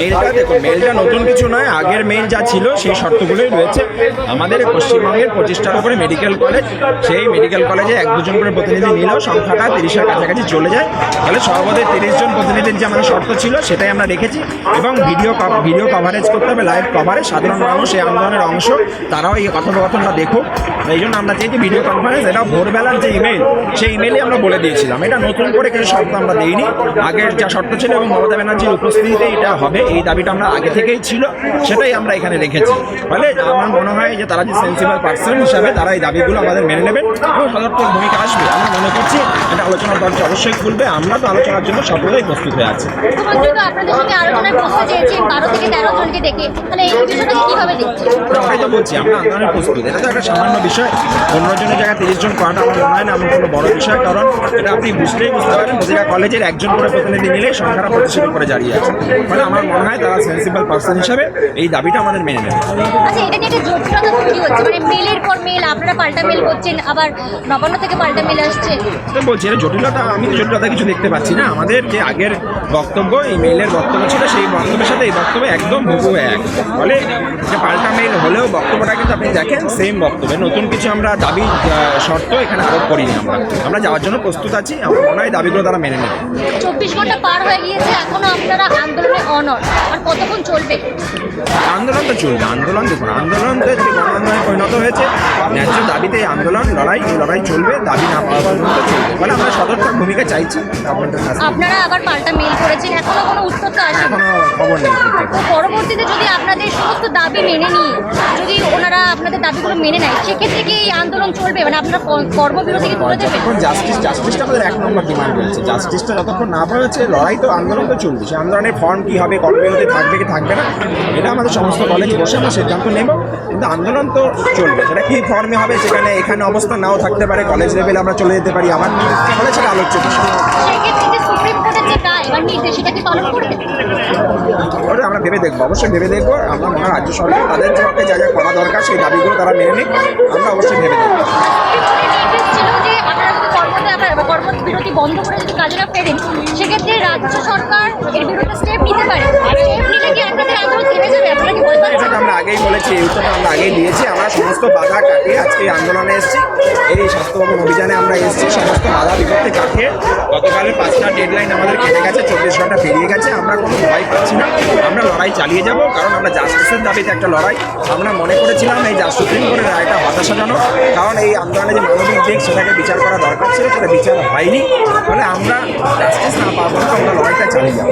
মেলটা দেখো মেলটা নতুন কিছু নয়, আগের মেল যা ছিল সেই শর্তগুলোই রয়েছে। আমাদের পশ্চিমবঙ্গের পঁচিশটার উপরে মেডিকেল কলেজ সেই মেডিকেল কলেজে এক দুজন করে প্রতিনিধি নিলেও সংখ্যাটা তিরিশের কাছাকাছি চলে যায়। তাহলে সর্বদাই তিরিশ জন প্রতিনিধির যে আমাদের শর্ত ছিল, সেটাই আমরা রেখেছি। এবং ভিডিও ভিডিও কভারেজ করতে হবে লাইভ কভারেজ সাধারণ মানুষ এই আন্দোলনের অংশ, তারাও এই কথোপকথনটা দেখুক। এই জন্য আমরা চেয়েছি ভিডিও কনফারেন্স এটা ভোরবেলার যে ইমেল সেই ইমেলে আমরা বলে দিয়েছিলাম। এটা নতুন করে কিছু শর্ত আমরা দিইনি। আগের যা শর্ত ছিল এবং মমতা ব্যানার্জির উপস্থিতিতে এটা হবে। এই দাবিটা আমরা আগে থেকেই ছিল, সেটাই আমরা এখানে রেখেছি। ফলে আমার মনে হয় যে তারা যে সেন্সিবল পার্সন হিসাবে তারা এই দাবিগুলো আমাদের মেনে নেবেন এবং সদর্থক ভূমিকা আসবে। আমরা মনে করছি এটা আলোচনার দরজা অবশ্যই খুলবে। আমরা তো আলোচনার জন্য সকলেই প্রস্তুত হয়ে আছি। মুখ্যমন্ত্রী তো তাহলে এই কীভাবে দেখছেন বলছি আমরা আন্দোলনের প্রস্তুত। এটা তো একটা সামান্য বিষয়। পনেরো জনের জায়গায় তিরিশ জন করাটা আমার মনে হয় না কোনো বড় বিষয় কারণ এটা আপনি বুঝতেই বুঝতে পারেন প্রতিটা কলেজের একজন করে প্রতিনিধি সংখ্যাটা পঁচিশের উপরে দাঁড়িয়ে আছে। মানে আমার মনে হয় তারা সেন্সিবল পার্সন হিসাবে এই দাবিটা আমাদের মেনে নেবে। আচ্ছা এটা নিয়ে একটা জটিলতা তৈরি হচ্ছে? মানে মেলের পর মেল আপনারা পাল্টা মেল করছেন আবার নবান্ন থেকে পাল্টা মেল আসছে। বলছি এটা জটিলতা আমি তো জটিলতা কিছু দেখতে পাচ্ছি না। আমাদের যে আগের বক্তব্য এই মেলের বক্তব্য ছিল সেই বক্তব্যের সাথে এই বক্তব্য একদম হুবহু এক। ফলে যে পাল্টা মেইল হলেও বক্তব্যটা কিন্তু আপনি দেখেন সেম বক্তব্য। নতুন কিছু আমরা দাবি শর্ত এখানে আরোপ করিনি আমরা। আমরা যাওয়ার জন্য প্রস্তুত আছি আমার মনে হয় দাবিগুলো তারা মেনে নেবে। চব্বিশ ঘণ্টা পার হয়ে গিয়েছে এখনও আপনারা আন্দোলনে অনর আর কতক্ষণ চলবে? আন্দোলন তো চলবে আন্দোলন দেখুন আন্দোলন তো আন্দোলনে পরিণত হয়েছে। ন্যায্য দাবিতে আন্দোলন লড়াই লড়াই চলবে দাবি না পাওয়া পর্যন্ত চলবে। আমরা সদর্থক ভূমিকা চাইছি। আপনাদের কাছে আপনারা আবার পাল্টা মেল করেছেন এখনও কোনো উত্তর আসেনি। খবর নেই তো পরবর্তীতে যদি আপনাদের সমস্ত দাবি মেনে নিয়ে যদি ওনারা আপনাদের দাবিগুলো মেনে নেয় সেক্ষেত্রে কি এই আন্দোলন চলবে? মানে আপনারা ক- কর্মবিরতি কি তুলে দেবেন? যতক্ষণ জাস্টিস জাস্টিসটা আমাদের এক নম্বর ডিমান্ড রয়েছে। জাস্টিসটা যতক্ষণ না পাওয়া যাচ্ছে লড়াই তো আন্দোলন তো চলবে। সেই আন্দোলনের ফর্ম কী হবে কর্মবিরতি থাকবে কি থাকবে না এটা আমাদের সমস্ত কলেজ বসে আমরা সিদ্ধান্ত নেব। কিন্তু আন্দোলন তো চলবে। সেটা কী ফর্মে হবে সেখানে এখানে অবস্থা নাও থাকতে পারে কলেজ লেভেলে আমরা চলে যেতে পারি আমার ফলে সেটা আলোচ্য বিষয়। সেক্ষেত্রে কি পালন করবে? ওটা আমরা ভেবে দেখব অবশ্যই ভেবে দেখব। আমরা মনে রাজ্য সরকার তাদের পক্ষে যা যা করা দরকার সেই দাবিগুলো তারা মেনে নিক। আমরা অবশ্যই ভেবে দেখব। কর্মবিরতি বন্ধ করে যদি কাজে না ফেরেন সেক্ষেত্রে রাজ্য সরকার এর বিরুদ্ধে স্টেপ নিতে পারে। সমস্ত বাধা কাটিয়ে আজকে এই আন্দোলনে এসেছি। এই স্বাস্থ্য ভবন অভিযানে আমরা এসেছি। সমস্ত বাধা বিপত্তি কাটিয়ে গতকালের পাঁচটা ডেডলাইন আমাদের কেটে গেছে, চব্বিশ ঘণ্টা পেরিয়ে গেছে। আমরা কোনো ভয় পাচ্ছি না। আমরা লড়াই চালিয়ে যাব, কারণ আমরা জাস্টিসের দাবিতে একটা লড়াই। আমরা মনে করেছিলাম এই যা সুপ্রিম কোর্টের রায়টা হতাশাজনক, কারণ এই আন্দোলনে যে মানবিক দিক সেটাকে বিচার করা দরকার ছিল, সেটা বিচার হয়নি। ফলে আমরা জাস্টিস না পাওয়া পর্যন্ত আমরা লড়াইটা চালিয়ে যাব।